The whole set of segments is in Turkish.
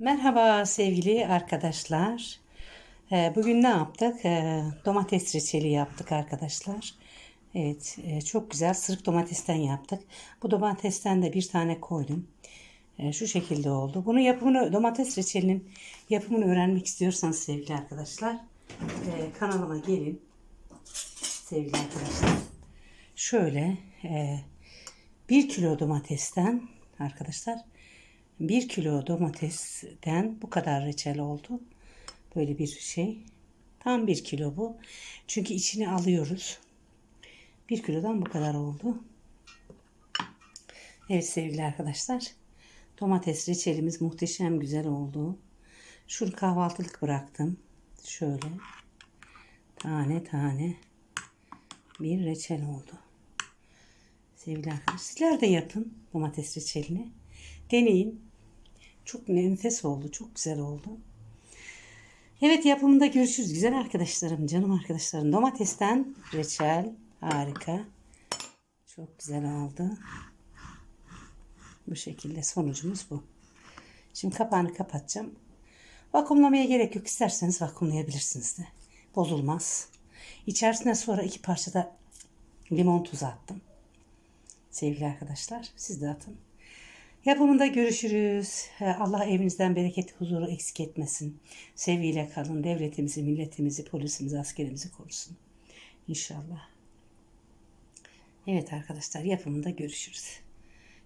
Merhaba sevgili arkadaşlar. Ee, Bugün ne yaptık? Ee, Domates reçeli yaptık arkadaşlar. Evet, e, çok güzel sırık domatesten yaptık. Bu domatesten de bir tane koydum. Ee, Şu şekilde oldu. Bunun yapımını, domates reçelinin yapımını öğrenmek istiyorsanız sevgili arkadaşlar, e, kanalıma gelin. Sevgili arkadaşlar. Şöyle, e, 1 kilo domatesten arkadaşlar 1 kilo domatesten bu kadar reçel oldu. Böyle bir şey. Tam 1 kilo bu. Çünkü içini alıyoruz. 1 kilodan bu kadar oldu. Evet sevgili arkadaşlar. Domates reçelimiz muhteşem güzel oldu. Şunu kahvaltılık bıraktım. Şöyle. Tane tane bir reçel oldu. Sevgili arkadaşlar sizler de yapın domates reçelini. Deneyin. Çok nefes oldu. Çok güzel oldu. Evet yapımında görüşürüz güzel arkadaşlarım, canım arkadaşlarım. Domatesten reçel harika. Çok güzel oldu. Bu şekilde sonucumuz bu. Şimdi kapağını kapatacağım. Vakumlamaya gerek yok. İsterseniz vakumlayabilirsiniz de. Bozulmaz. İçerisine sonra iki parça da limon tuzu attım. Sevgili arkadaşlar siz de atın. Yapımında görüşürüz. Allah evinizden bereket, huzuru eksik etmesin. Sevgiyle kalın. Devletimizi, milletimizi, polisimizi, askerimizi korusun. İnşallah. Evet arkadaşlar yapımında görüşürüz.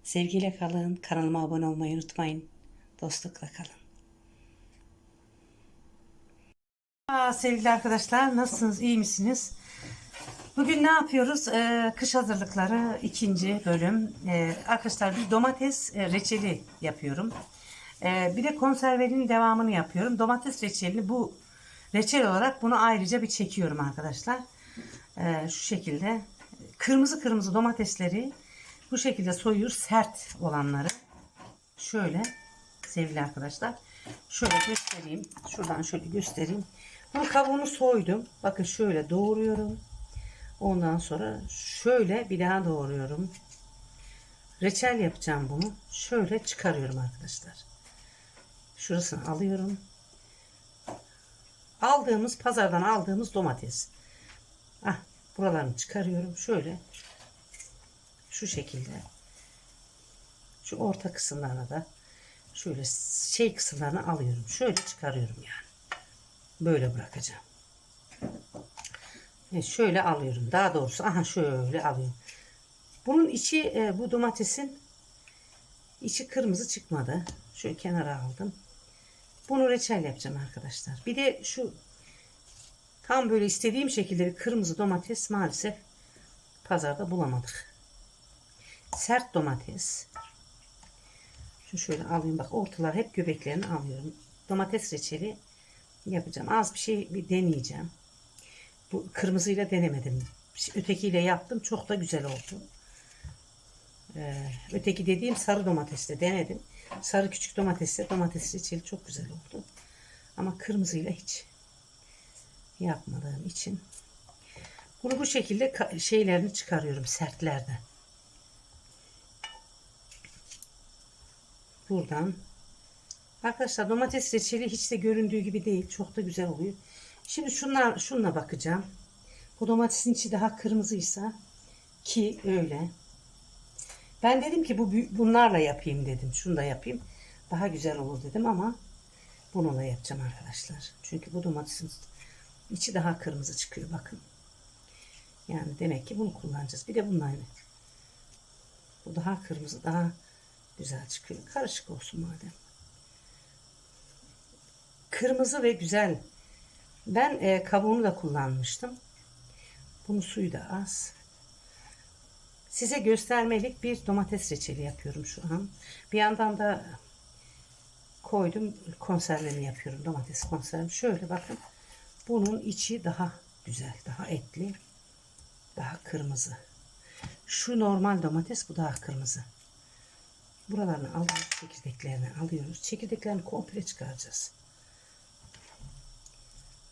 Sevgiyle kalın. Kanalıma abone olmayı unutmayın. Dostlukla kalın. Aa, sevgili arkadaşlar nasılsınız? İyi misiniz? Bugün ne yapıyoruz? Ee, kış hazırlıkları ikinci bölüm. Ee, arkadaşlar bir domates e, reçeli yapıyorum. Ee, bir de konservenin devamını yapıyorum. Domates reçelini bu reçel olarak bunu ayrıca bir çekiyorum arkadaşlar. Ee, şu şekilde kırmızı kırmızı domatesleri bu şekilde soyuyoruz sert olanları. Şöyle sevgili arkadaşlar. Şöyle göstereyim. Şuradan şöyle göstereyim. Bunu kabuğunu soydum. Bakın şöyle doğruyorum. Ondan sonra şöyle bir daha doğruyorum. Reçel yapacağım bunu. Şöyle çıkarıyorum arkadaşlar. Şurasını alıyorum. Aldığımız pazardan aldığımız domates. Ah, buralarını çıkarıyorum. Şöyle şu şekilde. Şu orta kısımlarına da şöyle şey kısımlarını alıyorum. Şöyle çıkarıyorum yani. Böyle bırakacağım. Evet, şöyle alıyorum. Daha doğrusu aha şöyle alıyorum. Bunun içi e, bu domatesin içi kırmızı çıkmadı. Şöyle kenara aldım. Bunu reçel yapacağım arkadaşlar. Bir de şu tam böyle istediğim şekilde bir kırmızı domates maalesef pazarda bulamadık. Sert domates. Şu şöyle alayım bak ortalar hep göbeklerini alıyorum. Domates reçeli yapacağım. Az bir şey bir deneyeceğim. Bu kırmızıyla denemedim. Ötekiyle yaptım. Çok da güzel oldu. Ee, öteki dediğim sarı domatesle denedim. Sarı küçük domatesle domates reçeli çok güzel oldu. Ama kırmızıyla hiç yapmadığım için. Bunu bu şekilde şeylerini çıkarıyorum sertlerden. Buradan. Arkadaşlar domates reçeli hiç de göründüğü gibi değil. Çok da güzel oluyor. Şimdi şunlar, şunla bakacağım. Bu domatesin içi daha kırmızıysa ki öyle. Ben dedim ki bu bunlarla yapayım dedim. Şunu da yapayım. Daha güzel olur dedim ama bununla yapacağım arkadaşlar. Çünkü bu domatesin içi daha kırmızı çıkıyor bakın. Yani demek ki bunu kullanacağız. Bir de bununla Bu daha kırmızı, daha güzel çıkıyor. Karışık olsun madem. Kırmızı ve güzel ben e, kabuğunu da kullanmıştım. Bunu suyu da az. Size göstermelik bir domates reçeli yapıyorum şu an. Bir yandan da koydum konservemi yapıyorum. Domates konservi. Şöyle bakın. Bunun içi daha güzel. Daha etli. Daha kırmızı. Şu normal domates bu daha kırmızı. Buralarını alıyoruz. Çekirdeklerini alıyoruz. Çekirdeklerini komple çıkaracağız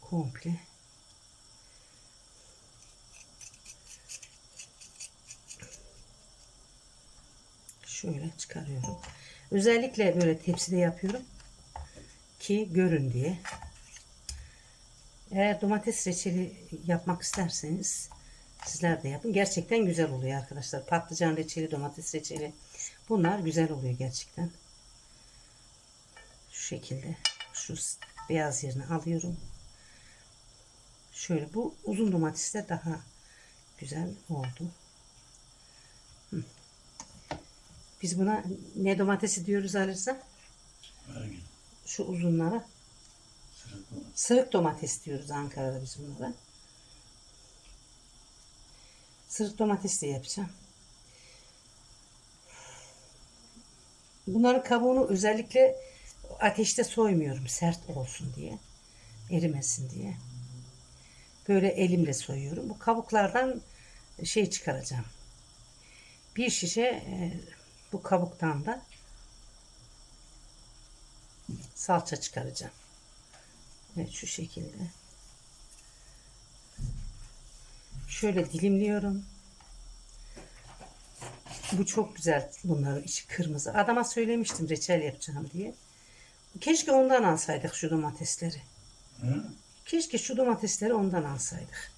komple şöyle çıkarıyorum. Özellikle böyle tepside yapıyorum. ki görün diye. Eğer domates reçeli yapmak isterseniz sizler de yapın. Gerçekten güzel oluyor arkadaşlar. Patlıcan reçeli, domates reçeli. Bunlar güzel oluyor gerçekten. Şu şekilde şu beyaz yerini alıyorum. Şöyle bu uzun domatesler daha güzel oldu. Hı. Biz buna ne domatesi diyoruz alırsa? Hangi? Şu uzunlara. Sırık domates diyoruz Ankara'da biz bunlara. Sırık domates de yapacağım. Bunların kabuğunu özellikle ateşte soymuyorum sert olsun diye. Erimesin diye. Böyle elimle soyuyorum. Bu kabuklardan şey çıkaracağım. Bir şişe e, bu kabuktan da salça çıkaracağım. Evet şu şekilde. Şöyle dilimliyorum. Bu çok güzel bunların içi kırmızı. Adama söylemiştim reçel yapacağım diye. Keşke ondan alsaydık şu domatesleri. Hı? Keşke şu domatesleri ondan alsaydık.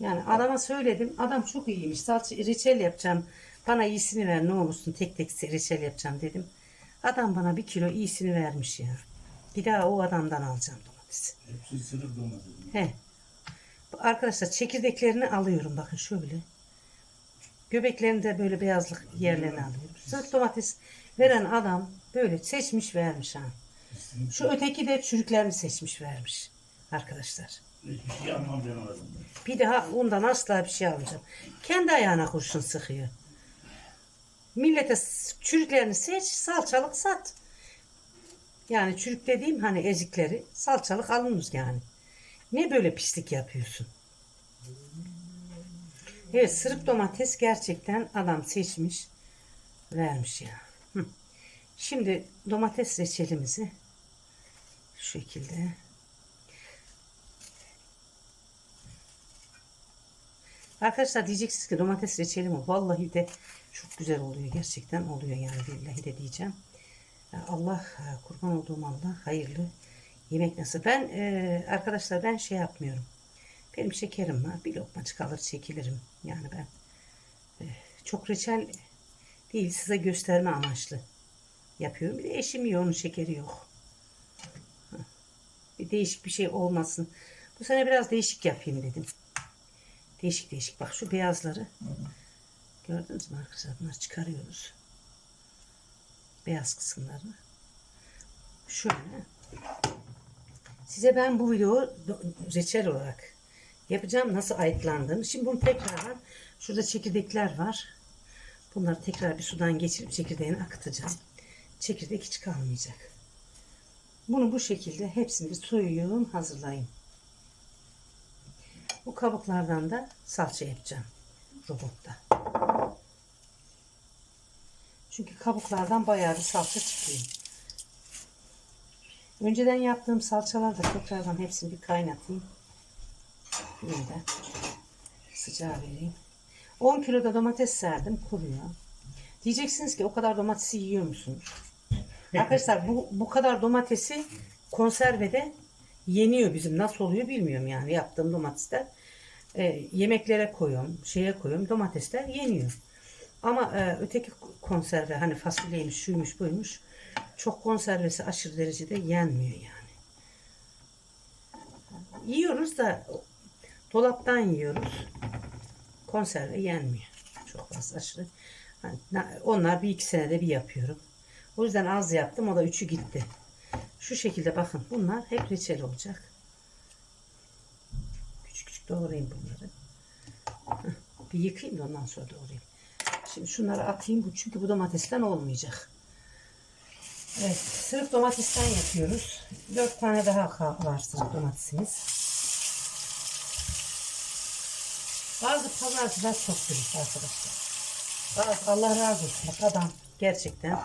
Yani adama söyledim. Adam çok iyiymiş. Salça reçel yapacağım. Bana iyisini ver ne olursun. Tek tek reçel yapacağım dedim. Adam bana bir kilo iyisini vermiş ya. Bir daha o adamdan alacağım domatesi. Hepsi sırık domates. He. Arkadaşlar çekirdeklerini alıyorum. Bakın şöyle. Göbeklerini de böyle beyazlık yerlerini alıyorum. Sırf domates veren adam böyle seçmiş vermiş ha. Şu öteki de çürüklerini seçmiş vermiş arkadaşlar. Hiçbir şey almam demedim. Bir daha ondan asla bir şey almayacağım. Kendi ayağına kurşun sıkıyor. Millete çürüklerini seç, salçalık sat. Yani çürük dediğim hani ezikleri salçalık alınır yani. Ne böyle pislik yapıyorsun? Evet sırık domates gerçekten adam seçmiş vermiş ya. Şimdi domates reçelimizi şu şekilde Arkadaşlar diyeceksiniz ki domates reçeli mi? Vallahi de çok güzel oluyor. Gerçekten oluyor yani billahi de diyeceğim. Allah e, kurban olduğum Allah hayırlı yemek nasıl. Ben e, arkadaşlar ben şey yapmıyorum. Benim şekerim var. Bir lokmacık alır çekilirim. Yani ben e, çok reçel değil size gösterme amaçlı yapıyorum. Bir de eşim onun şekeri yok. Bir değişik bir şey olmasın. Bu sene biraz değişik yapayım dedim. Değişik değişik. Bak şu beyazları. Gördünüz mü arkadaşlar? Bunları çıkarıyoruz. Beyaz kısımlarını. Şöyle. Size ben bu videoyu reçel olarak yapacağım. Nasıl ayıklandığını. Şimdi bunu tekrardan şurada çekirdekler var. Bunları tekrar bir sudan geçirip çekirdeğini akıtacağım. Çekirdek hiç kalmayacak. Bunu bu şekilde hepsini bir soyuyorum, hazırlayayım. Bu kabuklardan da salça yapacağım robotta. Çünkü kabuklardan bayağı bir salça çıkıyor. Önceden yaptığım salçalar da tekrardan hepsini bir kaynatayım. Yeniden sıcağı vereyim. 10 kilo da domates serdim kuruyor. Diyeceksiniz ki o kadar domatesi yiyor musunuz? Arkadaşlar bu, bu kadar domatesi konservede yeniyor bizim. Nasıl oluyor bilmiyorum yani yaptığım domatesler. E, yemeklere koyuyorum, şeye koyuyorum. Domatesler yeniyor. Ama e, öteki konserve hani fasulyeymiş, şuymuş, buymuş. Çok konservesi aşırı derecede yenmiyor yani. Yiyoruz da dolaptan yiyoruz. Konserve yenmiyor. Çok fazla aşırı. Hani onlar bir iki senede bir yapıyorum. O yüzden az yaptım. O da üçü gitti. Şu şekilde bakın. Bunlar hep reçel olacak. Küçük küçük doğrayayım bunları. Bir yıkayayım da ondan sonra doğrayayım. Şimdi şunları atayım. Bu çünkü bu domatesten olmayacak. Evet. Sırf domatesten yapıyoruz. Dört tane daha var sırf domatesimiz. Bazı pazarcılar çok dürüst arkadaşlar. Bazı, Allah razı olsun. Adam gerçekten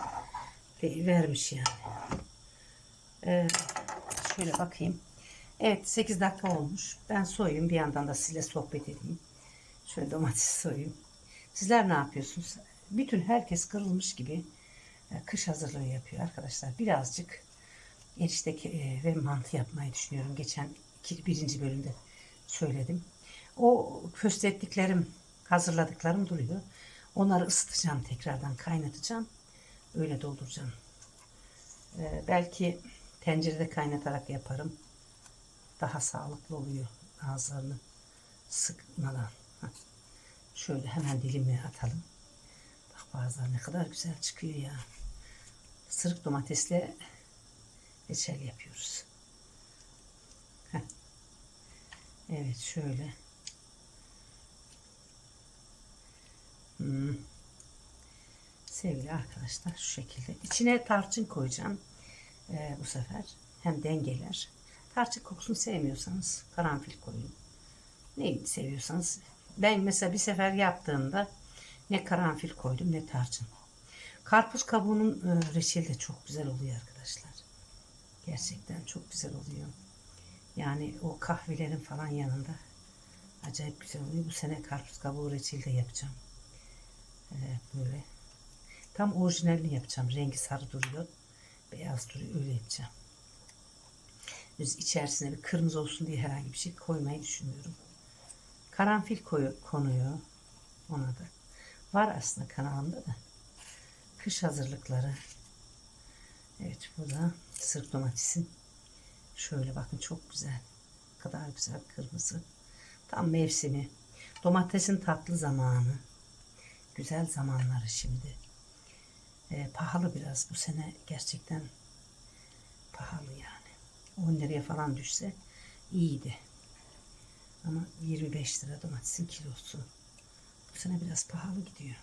vermiş yani. Ee, şöyle bakayım. Evet 8 dakika olmuş. Ben soyayım bir yandan da sizinle sohbet edeyim. Şöyle domates soyayım. Sizler ne yapıyorsunuz? Bütün herkes kırılmış gibi e, kış hazırlığı yapıyor arkadaşlar. Birazcık erişte e, ve mantı yapmayı düşünüyorum. Geçen birinci bölümde söyledim. O köstettiklerim, hazırladıklarım duruyor. Onları ısıtacağım tekrardan, kaynatacağım. Öyle dolduracağım. Ee, belki tencerede kaynatarak yaparım. Daha sağlıklı oluyor ağızlarını sıkmadan. Şöyle hemen dilimle atalım. Bak bazıları ne kadar güzel çıkıyor ya. Sırık domatesle reçel yapıyoruz. Heh. Evet şöyle. Hmm. Sevgili arkadaşlar şu şekilde. İçine tarçın koyacağım ee, bu sefer. Hem dengeler. Tarçın kokusunu sevmiyorsanız karanfil koyun. Ne seviyorsanız. Ben mesela bir sefer yaptığımda ne karanfil koydum ne tarçın. Karpuz kabuğunun e, reçeli de çok güzel oluyor arkadaşlar. Gerçekten çok güzel oluyor. Yani o kahvelerin falan yanında acayip güzel oluyor. Bu sene karpuz kabuğu reçeli de yapacağım. Ee, böyle. Tam orijinalini yapacağım. Rengi sarı duruyor. Beyaz duruyor. Öyle yapacağım. Biz içerisine bir kırmızı olsun diye herhangi bir şey koymayı düşünmüyorum. Karanfil koyu, konuyor ona da. Var aslında kanalımda da. Kış hazırlıkları. Evet bu da sırık domatesin. Şöyle bakın çok güzel. Ne kadar güzel kırmızı. Tam mevsimi. Domatesin tatlı zamanı. Güzel zamanları şimdi. Ee, pahalı biraz bu sene gerçekten pahalı yani. 10 liraya falan düşse iyiydi. Ama 25 lira domatesin kilosu. Bu sene biraz pahalı gidiyor.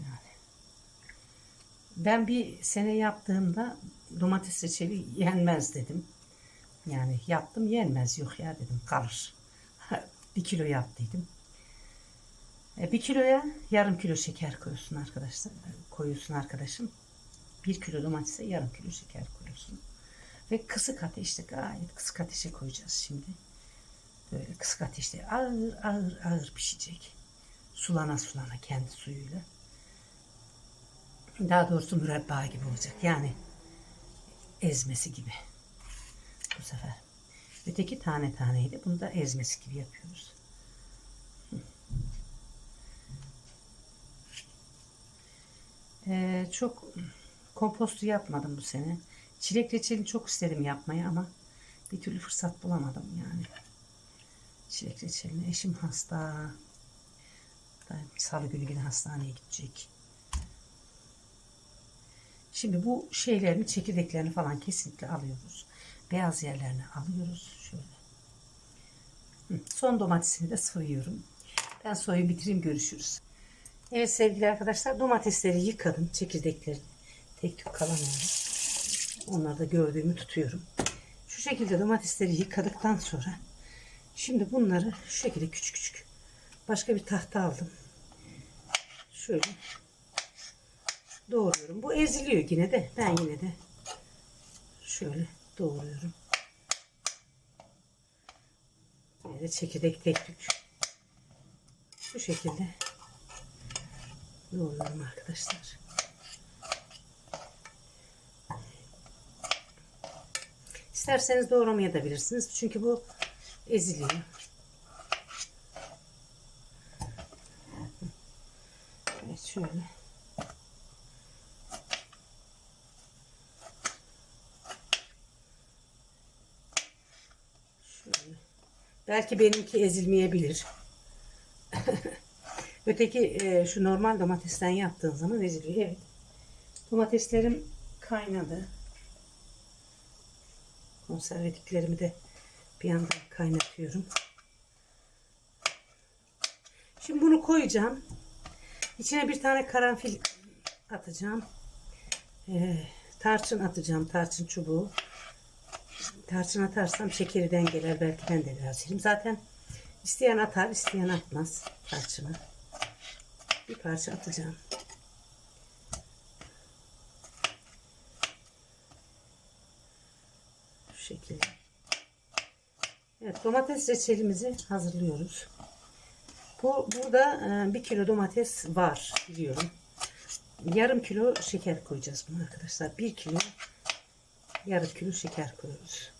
Yani. Ben bir sene yaptığımda domates reçeli yenmez dedim. Yani yaptım yenmez yok ya dedim kalır. bir kilo yaptıydım. E, bir kiloya yarım kilo şeker koyuyorsun arkadaşlar. Koyuyorsun arkadaşım. Bir kilo domatese yarım kilo şeker koyuyorsun. Ve kısık ateşte gayet kısık ateşe koyacağız şimdi. Böyle kısık ateşte ağır ağır ağır pişecek. Sulana sulana kendi suyuyla. Daha doğrusu mürebba gibi olacak. Yani ezmesi gibi. Bu sefer. Öteki tane taneydi. Bunu da ezmesi gibi yapıyoruz. Ee, çok kompostu yapmadım bu sene. Çilek reçelini çok istedim yapmayı ama bir türlü fırsat bulamadım yani. Çilek reçelini. Eşim hasta. Salı günü yine hastaneye gidecek. Şimdi bu şeylerini, çekirdeklerini falan kesinlikle alıyoruz. Beyaz yerlerini alıyoruz. Şöyle. Son domatesini de soyuyorum. Ben soyu bitireyim görüşürüz. Evet sevgili arkadaşlar domatesleri yıkadım. Çekirdekleri tek tük kalamıyorum. Onları da gördüğümü tutuyorum. Şu şekilde domatesleri yıkadıktan sonra şimdi bunları şu şekilde küçük küçük başka bir tahta aldım. Şöyle doğruyorum. Bu eziliyor yine de. Ben yine de şöyle doğruyorum. Yine de çekirdek tek tük. Şu şekilde doğruyorum arkadaşlar. İsterseniz doğramayabilirsiniz. Çünkü bu eziliyor. Evet şöyle. Şöyle. Belki benimki ezilmeyebilir. Öteki e, şu normal domatesten yaptığın zaman eziliyor. Evet. Domateslerim kaynadı. Konservediklerimi de bir yandan kaynatıyorum. Şimdi bunu koyacağım. İçine bir tane karanfil atacağım. Ee, tarçın atacağım. Tarçın çubuğu. Tarçın atarsam şekeri dengeler. Belki ben de biraz yerim. Zaten isteyen atar, isteyen atmaz tarçını. Bir parça atacağım. Şu şekilde. Evet domates reçelimizi hazırlıyoruz. Bu, burada e, bir kilo domates var biliyorum. Yarım kilo şeker koyacağız buna arkadaşlar. Bir kilo yarım kilo şeker koyuyoruz.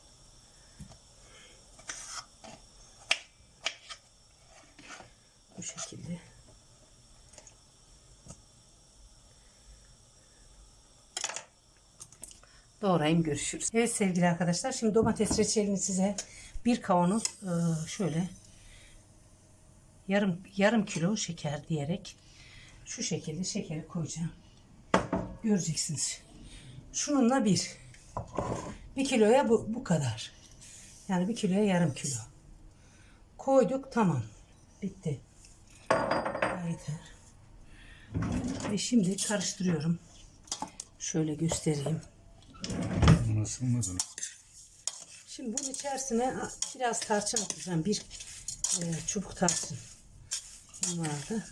Bu şekilde. Doğrayayım görüşürüz. Evet sevgili arkadaşlar şimdi domates reçelini size bir kavanoz e, şöyle yarım yarım kilo şeker diyerek şu şekilde şekeri koyacağım. Göreceksiniz. Şununla bir. Bir kiloya bu, bu kadar. Yani bir kiloya yarım kilo. Koyduk tamam. Bitti. Yeter. Ve şimdi karıştırıyorum. Şöyle göstereyim. Nasıl mı? Şimdi bunun içerisine biraz tarçın atacağım. Bir e, çubuk tarçın vardı.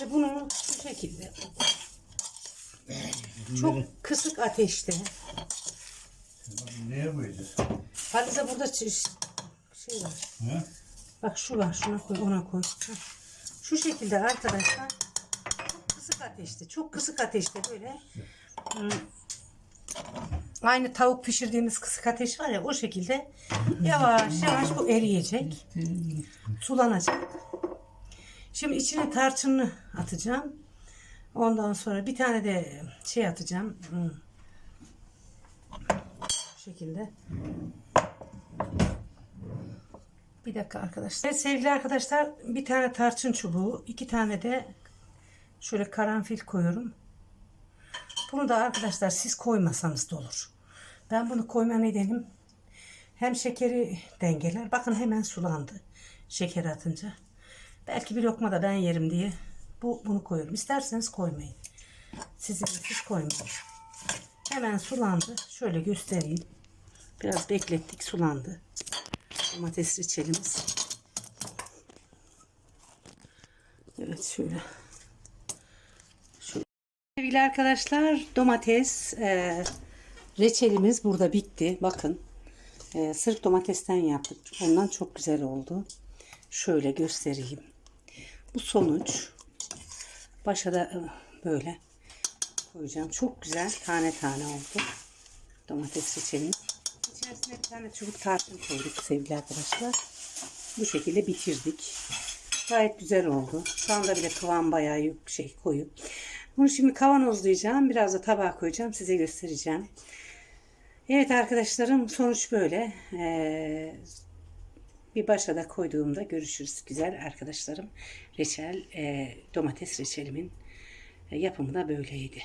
Ve bunu bu şekilde çok kısık ateşte. Neye koyacağız? Hadize burada şey var. Ha? Bak şu var. Şuna koy, ona koy. Şu şekilde arkadaşlar çok kısık ateşte, çok kısık ateşte böyle hmm, aynı tavuk pişirdiğimiz kısık ateş var ya o şekilde yavaş yavaş bu eriyecek. Sulanacak. Şimdi içine tarçınını atacağım. Ondan sonra bir tane de şey atacağım. Hmm. Bu şekilde. Bir dakika arkadaşlar. Evet, sevgili arkadaşlar bir tane tarçın çubuğu, iki tane de şöyle karanfil koyuyorum. Bunu da arkadaşlar siz koymasanız da olur. Ben bunu koyma nedenim hem şekeri dengeler. Bakın hemen sulandı şeker atınca. Belki bir lokma da ben yerim diye bu bunu koyuyorum. İsterseniz koymayın. Sizin siz koymayın. Hemen sulandı. Şöyle göstereyim. Biraz beklettik sulandı domates reçelimiz. Evet şöyle. Sevgili arkadaşlar domates e, reçelimiz burada bitti. Bakın e, sırf domatesten yaptık. Ondan çok güzel oldu. Şöyle göstereyim. Bu sonuç. Başa da e, böyle koyacağım. Çok güzel tane tane oldu. Domates reçelimiz. İçerisine bir tane çubuk tarçın koyduk sevgili arkadaşlar. Bu şekilde bitirdik. Gayet güzel oldu. Şu anda bile kıvam bayağı şey koyu. Bunu şimdi kavanozlayacağım. Biraz da tabağa koyacağım. Size göstereceğim. Evet arkadaşlarım sonuç böyle. Ee, bir başa da koyduğumda görüşürüz. Güzel arkadaşlarım. Reçel, e, domates reçelimin e, yapımı da böyleydi.